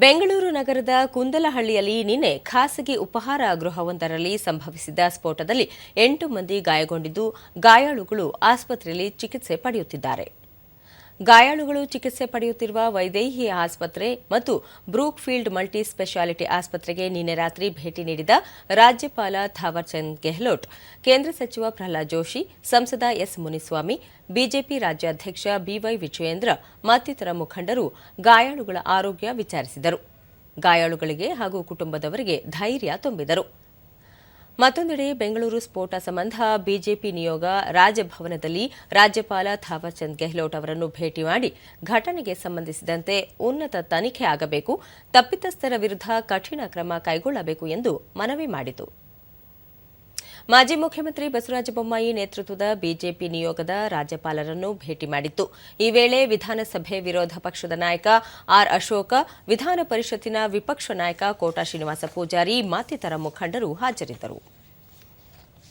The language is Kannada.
ಬೆಂಗಳೂರು ನಗರದ ಕುಂದಲಹಳ್ಳಿಯಲ್ಲಿ ನಿನ್ನೆ ಖಾಸಗಿ ಉಪಹಾರ ಗೃಹವೊಂದರಲ್ಲಿ ಸಂಭವಿಸಿದ ಸ್ಫೋಟದಲ್ಲಿ ಎಂಟು ಮಂದಿ ಗಾಯಗೊಂಡಿದ್ದು ಗಾಯಾಳುಗಳು ಆಸ್ಪತ್ರೆಯಲ್ಲಿ ಚಿಕಿತ್ಸೆ ಪಡೆಯುತ್ತಿದ್ದಾರೆ. ಗಾಯಾಳುಗಳು ಚಿಕಿತ್ಸೆ ಪಡೆಯುತ್ತಿರುವ ವೈದೇಹಿ ಆಸ್ಪತ್ರೆ ಮತ್ತು ಬ್ರೂಕ್ ಫೀಲ್ಡ್ ಮಲ್ಟಿ ಸ್ಪೆಷಾಲಿಟಿ ಆಸ್ಪತ್ರೆಗೆ ನಿನ್ನೆ ರಾತ್ರಿ ಭೇಟಿ ನೀಡಿದ ರಾಜ್ಯಪಾಲ ಥಾವರ್ಚಂದ್ ಗೆಹ್ಲೋಟ್, ಕೇಂದ್ರ ಸಚಿವ ಪ್ರಹ್ಲಾದ್ ಜೋಶಿ, ಸಂಸದ ಎಸ್ ಮುನಿಸ್ವಾಮಿ, ಬಿಜೆಪಿ ರಾಜ್ಯಾಧ್ಯಕ್ಷ ಬಿವೈ ವಿಜಯೇಂದ್ರ ಮತ್ತಿತರ ಮುಖಂಡರು ಗಾಯಾಳುಗಳ ಆರೋಗ್ಯ ವಿಚಾರಿಸಿದರು. ಗಾಯಾಳುಗಳಿಗೆ ಹಾಗೂ ಕುಟುಂಬದವರಿಗೆ ಧೈರ್ಯ ತುಂಬಿದರು. ಮತ್ತೊಂದೆಡೆ ಬೆಂಗಳೂರು ಸ್ಫೋಟ ಸಂಬಂಧ ಬಿಜೆಪಿ ನಿಯೋಗ ರಾಜಭವನದಲ್ಲಿ ರಾಜ್ಯಪಾಲ ಥಾವರ್ಚಂದ್ ಗೆಹ್ಲೋಟ್ ಅವರನ್ನು ಭೇಟಿ ಮಾಡಿ ಘಟನೆಗೆ ಸಂಬಂಧಿಸಿದಂತೆ ಉನ್ನತ ತನಿಖೆ ಆಗಬೇಕು, ತಪ್ಪಿತಸ್ಥರ ವಿರುದ್ಧ ಕಠಿಣ ಕ್ರಮ ಕೈಗೊಳ್ಳಬೇಕು ಎಂದು ಮನವಿ ಮಾಡಿತು. ಮಾಜಿ ಮುಖ್ಯಮಂತ್ರಿ ಬಸವರಾಜ ಬೊಮ್ಮಾಯಿ ನೇತೃತ್ವದ ಬಿಜೆಪಿ ನಿಯೋಗದ ರಾಜ್ಯಪಾಲರನ್ನು ಭೇಟಿ ಮಾಡಿತ್ತು. ಈ ವೇಳೆ ವಿಧಾನಸಭೆ ವಿರೋಧ ಪಕ್ಷದ ನಾಯಕ ಆರ್ ಅಶೋಕ, ವಿಧಾನ ಪರಿಷತ್ತಿನ ವಿಪಕ್ಷ ನಾಯಕ ಕೋಟಾ ಶ್ರೀನಿವಾಸ ಪೂಜಾರಿ, ಮತ್ತಿತರ ಮುಖಂಡರು ಹಾಜರಿದ್ದರು.